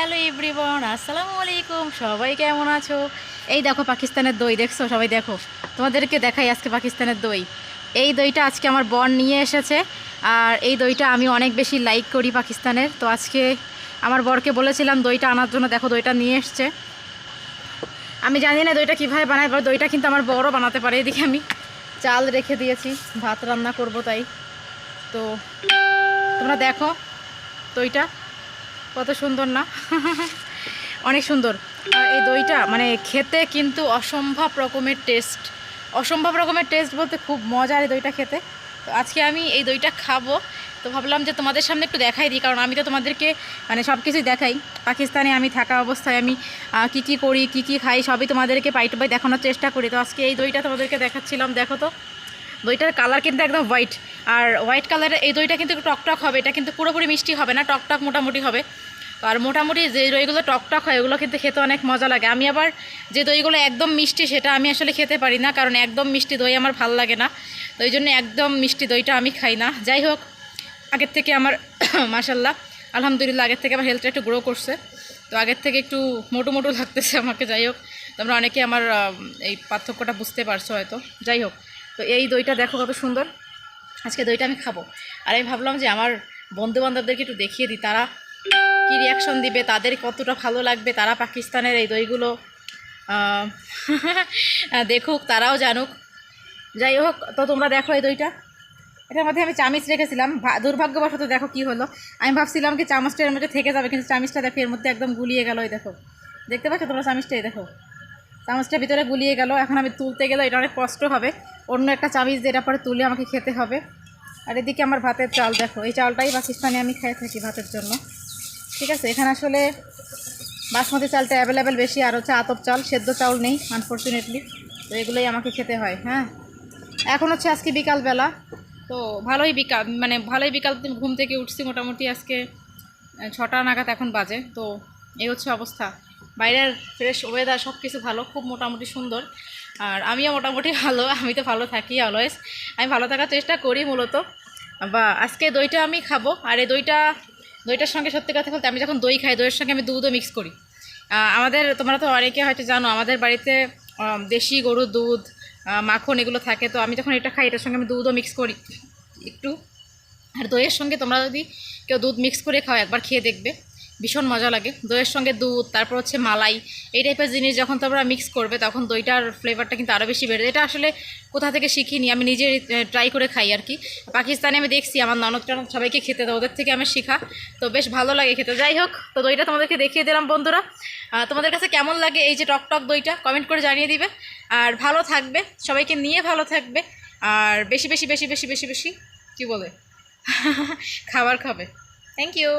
Hello everyone, আসসালামু আলাইকুম, সবাই কেমন আছো? এই দেখো পাকিস্তানের দই, দেখছ? সবাই দেখো। তোমাদেরকে দেখাই আজকে পাকিস্তানের দই। এই দইটা আজকে আমার বর নিয়ে এসেছে, আর এই দইটা আমি অনেক বেশি লাইক করি পাকিস্তানের। তো আজকে আমার বরকে বলেছিলাম, দইটা আনার জন্য দেখো দইটা নিয়ে এসছে। আমি জানি না দইটা কীভাবে বানায়, এবার দইটা কিন্তু আমার বড়ও বানাতে পারে। এদিকে আমি চাল রেখে দিয়েছি, ভাত রান্না করব তাই। তো তোমরা দেখো দইটা। কত সুন্দর না? অনেক সুন্দর। আর এই দইটা মানে খেতে কিন্তু অসম্ভব রকমের টেস্ট অসম্ভব রকমের টেস্ট বলতে খুব মজার এই দইটা খেতে। তো আজকে আমি এই দইটা খাব। তো ভাবলাম যে তোমাদের সামনে একটু দেখাই দিই, কারণ আমি তো তোমাদেরকে মানে সব কিছুই দেখাই। পাকিস্তানে আমি থাকা অবস্থায় আমি কি কি করি, কি কি খাই, সবই তোমাদেরকে পাই টু পাই দেখানোর চেষ্টা করি। তো আজকে এই দইটা তোমাদেরকে দেখাচ্ছিলাম, দেখো তো। দইটার কালার কিন্তু একদম হোয়াইট আর হোয়াইট কালারের এই দইটা কিন্তু টকটক হবে। এটা কিন্তু পুরোপুরি মিষ্টি হবে না, টকটক মোটামুটি হবে। আর মোটামুটি যে দইগুলো টকটক হয়, ওগুলো কিন্তু খেতে অনেক মজা লাগে। আমি আবার যে দইগুলো একদম মিষ্টি, সেটা আমি আসলে খেতে পারি না, কারণ একদম মিষ্টি দই আমার ভালো লাগে না। তো ওই জন্য একদম মিষ্টি দইটা আমি খাই না। যাই হোক, আগের থেকে আমার মাসাল্লাহ আলহামদুলিল্লাহ, আগের থেকে আমার হেলথটা একটু গ্রো করছে। তো আগের থেকে একটু মোটো মোটো লাগতেছে আমাকে, যাই হোক। তোমরা অনেকে আমার এই পার্থক্যটা বুঝতে পারছ হয়তো। যাই হোক তো এই দইটা দেখো কত সুন্দর। আজকে দইটা আমি খাব। আর আমি ভাবলাম যে আমার বন্ধু বান্ধবদেরকে একটু দেখিয়ে দিই, তারা কী রিয়াকশন দিবে, তাদের কতটা ভালো লাগবে, তারা পাকিস্তানের এই দইগুলো দেখুক, তারাও জানুক। যাই হোক, তো তোমরা দেখো এই দইটা। এটার মধ্যে আমি চামিচ রেখেছিলাম। দুর্ভাগ্যবশত দেখো কি হলো। আমি ভাবছিলাম কি চামচটা এর মধ্যে থেকে যাবে, কিন্তু চামিচটা দেখো এর মধ্যে একদম গুলিয়ে গেল, এই দেখো। দেখতে পাচ্ছ তোমরা চামিচটাই দেখো। চামচটা ভিতরে গুলিয়ে গেল। এখন আমি তুলতে গেলে এটা অনেক কষ্ট হবে। অন্য একটা চামিচ দিয়ে এটা পরে তুলে আমাকে খেতে হবে। আর এদিকে আমার ভাতের চাল, দেখো, এই চালটাই পাকিস্তানে, আমি খেয়ে থাকি ভাতের জন্য। ঠিক আছে, এখানে আসলে বাসমতি চালটা অ্যাভেলেবেল বেশি, আর হচ্ছে আতপ চাল, সেদ্ধ চাউল নেই আনফর্চুনেটলি তো এগুলোই আমাকে খেতে হয় হ্যাঁ। এখন হচ্ছে আজকে বিকালবেলা। তো ভালোই বিকাল মানে ভালোই বিকাল, ঘুম থেকে উঠছি মোটামুটি আজকে ছটা নাগাদ এখন বাজে। তো এই হচ্ছে অবস্থা। বাইরের ফ্রেশ ওয়েদার সব কিছু ভালো, খুব মোটামুটি সুন্দর। আর আমিও মোটামুটি ভালো, আমি তো ভালো থাকি অলওয়েজ আমি ভালো থাকার চেষ্টা করি মূলত। বা আজকে দইটা আমি খাব, আর এই দইটা, দইটার সঙ্গে সত্যি কথা বলতে আমি যখন দই খাই, দইয়ের সঙ্গে আমি দুধও মিক্স করি। আমাদের, তোমরা তো অনেকে হয়তো জানো, আমাদের বাড়িতে দেশি গরুর দুধ মাখন এগুলো থাকে। তো আমি যখন এটা খাই, এটার সঙ্গে আমি দুধও মিক্স করি একটু। আর দইয়ের সঙ্গে তোমরা যদি কেউ দুধ মিক্স করে খাও, একবার খেয়ে দেখবে। ভীষণ মজা লাগে। দইয়ের সঙ্গে দুধ, তারপর হচ্ছে মালাই, এই টাইপের জিনিস যখন তোমরা মিক্স করবে, তখন দইটার ফ্লেভারটা কিন্তু আরও বেশি বেড়ে। এটা আসলে কোথা থেকে শিখিনি, আমি নিজে ট্রাই করে খাই আর কি। পাকিস্তানে আমি দেখছি, আমার ননদ টনদ সবাইকে খেতে দেয় ওদের থেকে আমি শেখা। তো বেশ ভালো লাগে খেতে। যাই হোক, তো দইটা তোমাদেরকে দেখিয়ে দিলাম, বন্ধুরা। তোমাদের কাছে কেমন লাগে এই যে টক টক দইটা কমেন্ট করে জানিয়ে দিবে। আর ভালো থাকবে, সবাইকে নিয়ে ভালো থাকবে। আর বেশি বেশি বেশি বেশি বেশি বেশি, কী বলে? খাবার খাবে। Thank you